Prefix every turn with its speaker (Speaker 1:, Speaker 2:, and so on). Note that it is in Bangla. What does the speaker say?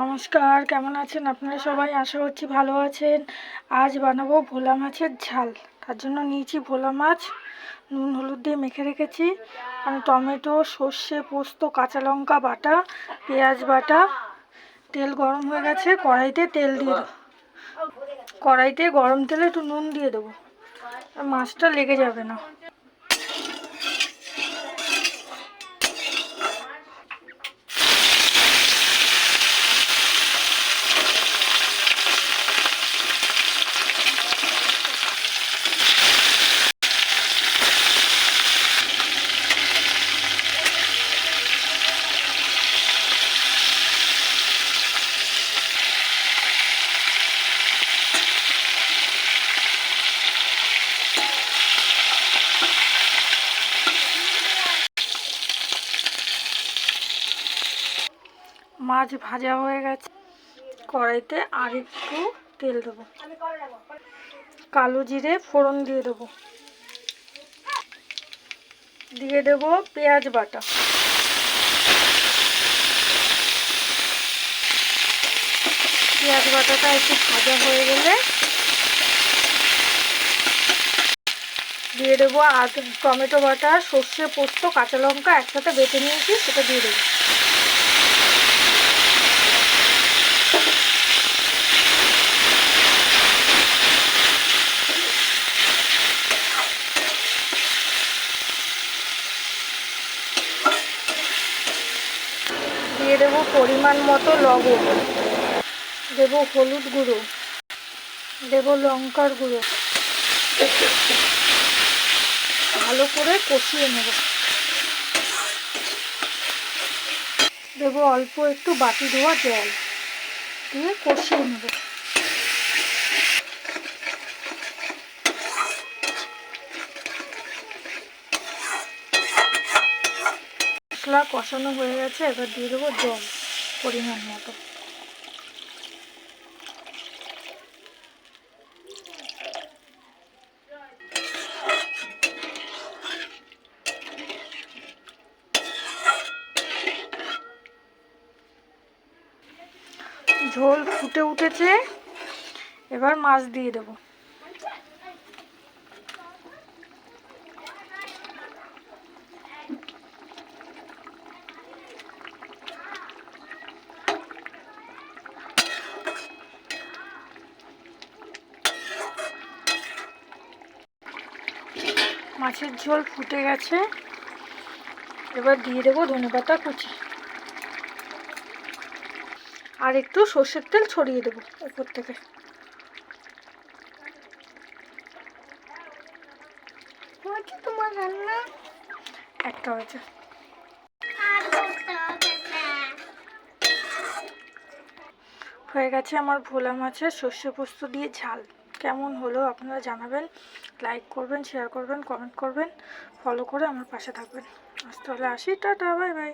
Speaker 1: নমস্কার, কেমন আছেন আপনারা সবাই? আশা করছি ভালো আছেন। আজ বানাবো ভোলা মাছের ঝাল। তার জন্য নিয়েছি ভোলা মাছ। নুন, হলুদ দিয়ে মেখে রেখেছি। আমি টমেটো, সর্ষে, পোস্ত, কাঁচা লঙ্কা বাটা, পেঁয়াজ বাটা। তেল গরম হয়ে গেছে, কড়াইতে তেল দিয়ে দেবো। কড়াইতে গরম তেলে একটু নুন দিয়ে দেবো। মাছটা লেগে যাবে না। মাছ ভাজা হয়ে গেছে। কড়াইতে আর একটু তেল দেবো। কালো জিরে ফোড়ন দিয়ে দেবো। দিয়ে দেবো পেঁয়াজ বাটা। পেঁয়াজ বাটাটা একটু ভাজা হয়ে গেলে দিয়ে দেবো আদ টমেটো বাটা, সর্ষে পোস্ত, কাঁচা লঙ্কা একসাথে বেটে নিয়েছি, সেটা দিয়ে দেবো দিয়ে দেবো পরিমাণ মতো লবণ। দেব হলুদ গুঁড়ো। দেব লঙ্কার গুঁড়ো। ভালো করে কষিয়ে নেব। দেব অল্প একটু বাটি ধোয়া জল। দিয়ে কষিয়ে নেব। মশলা কষানো হয়ে গেছে, এবার দিয়ে দেবো জল, পরিমাণ মতো। ঝোল ফুটে উঠেছে, এবার মাছ দিয়ে দেবো। মাছের ঝোল ফুটে গেছে। এবার দিয়ে দেবো ধনেপাতা কুচি। আর একটু সর্ষের তেল ছড়িয়ে দেবো উপর থেকে।
Speaker 2: তোমার রান্না?
Speaker 1: একটা হয়েছে। হয়ে গেছে আমার ভোলা মাছের সর্ষে পোস্ত দিয়ে ঝাল। কেমন হলো আপনারা জানাবেন লাইক করবেন শেয়ার করবেন কমেন্ট করবেন ফলো করে আমার পাশে থাকবেন। আজ তাহলে আসি, টাটা বাই বাই